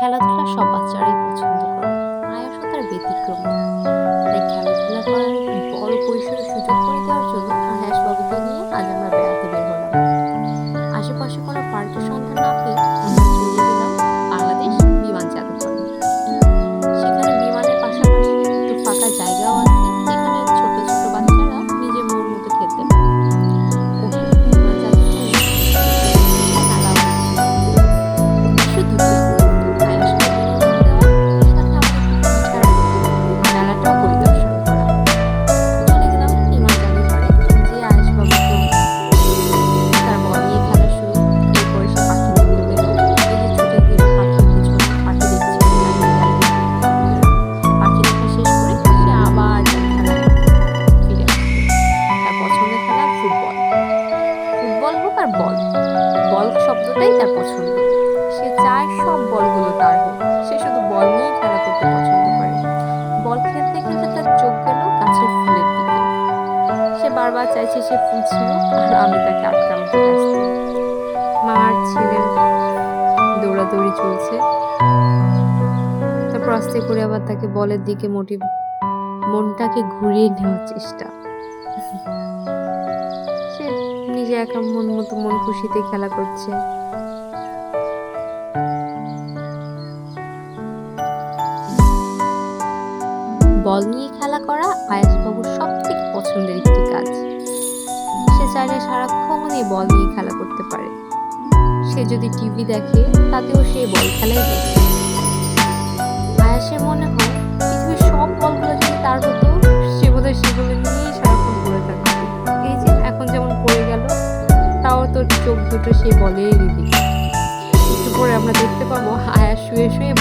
খেলাধুলা সব বাচ্চারাই পছন্দ করে। আয়াসও তার ব্যতিক্রম। তাই খেলাধুলা করার বড় পরিসরে সুযোগ করে দেওয়ার জন্য চায় সব বলগুলো তার হোক। সে শুধু বল নিয়েই খেলা করতে পছন্দ করে। বল খেলতে খেলতে তার চোখ গেল গাছের ফুলের দিকে। সে বারবার চাইছে সে ফুল ছিল আর আমি তাকে আটকানোতে ব্যস্ত। মা ছেলের দৌড়াদৌড়ি চলছে। তারপর আস্তে করে আবার তাকে বলের দিকে মোটিভ মনটাকে ঘুরিয়ে নেওয়ার চেষ্টা। সে নিজে একা মন মতো মন খুশিতে খেলা করছে। বল নিয়ে খেলা করা আয়াসবাবুর সব থেকে পছন্দের একটি কাজ। সে চাইলে সারাক্ষণই বল নিয়ে খেলা করতে পারে। সে যদি টিভি দেখে, তাতেও সে বল খেলাই দেখে। আয়াসের মনে হয়, পৃথিবীর সব বলগুলো যদি তার হতো সে বোধহয় সেগুলো নিয়েই সারাক্ষণ পড়ে থাকতো এই যে এখন যেমন পড়ে গেল, তাও তোর চোখ দুটো সে বলেই দিদি একটু পরে আমরা দেখতে পাবো আয়াস শুয়ে শুয়ে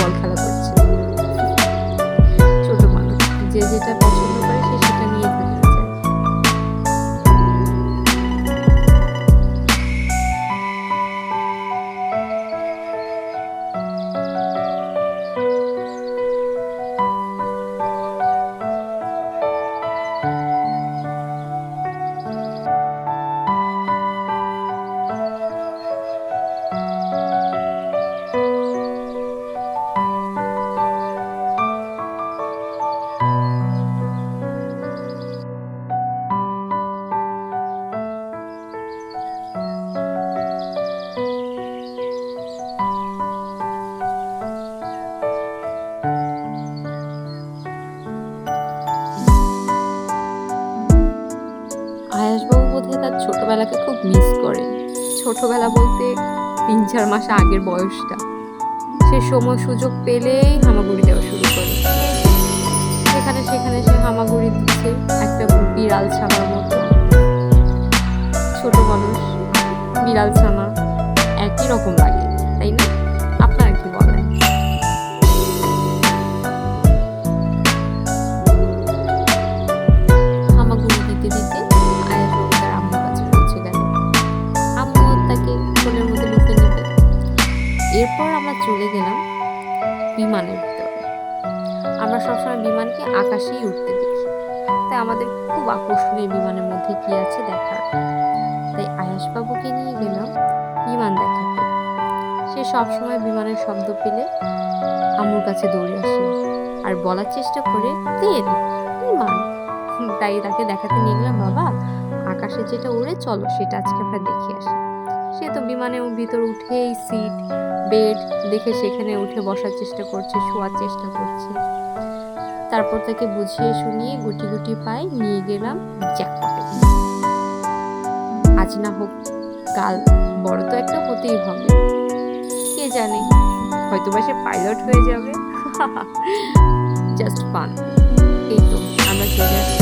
ছোটবেলাকে খুব মিস করে। ছোটোবেলা বলতে তিন চার মাস আগের বয়সটা। সে সময় সুযোগ পেলেই হামাগুড়ি দেওয়া শুরু করে। সেখানে সেখানে সে হামাগুড়ি দিচ্ছে একটা বিড়াল ছানার মতো। ছোট মানুষ, বিড়াল ছানা, একই রকম লাগে। চলে গেলাম বিমানের ভিতরে। আমরা সবসময় বিমানকে আকাশেই উঠতে দেখি। তাই আমাদের খুব আকর্ষণীয় বিমানের মধ্যে কি আছে দেখার। তাই আয়াসবাবুকে নিয়ে গেলাম বিমান দেখাতে। সে সবসময় বিমানের শব্দ পেলে আমুর কাছে দৌড়ে আসে আর বলার চেষ্টা করে তেল বিমান। তাই তাকে দেখাতে নিয়ে গেলাম, বাবা, আকাশে যেটা উড়ে, চলো সেটা আজকে আমরা দেখে আসি। সে তো বিমানের ভিতর উঠেই সিট, বেড দেখে সেখানে উঠে বসার চেষ্টা করছে, শোয়ার চেষ্টা করছে। তারপর তাকে বুঝিয়ে শুনিয়ে গুটি গুটি পাই নিয়ে গেলাম জ্যাকপটে আজ না হোক, কাল বড় তো একটা হতেই হবে। কে জানে হয়তো বা সে পাইলট হয়ে যাবে। Just fun. এই তো, আমরা চলে আসছি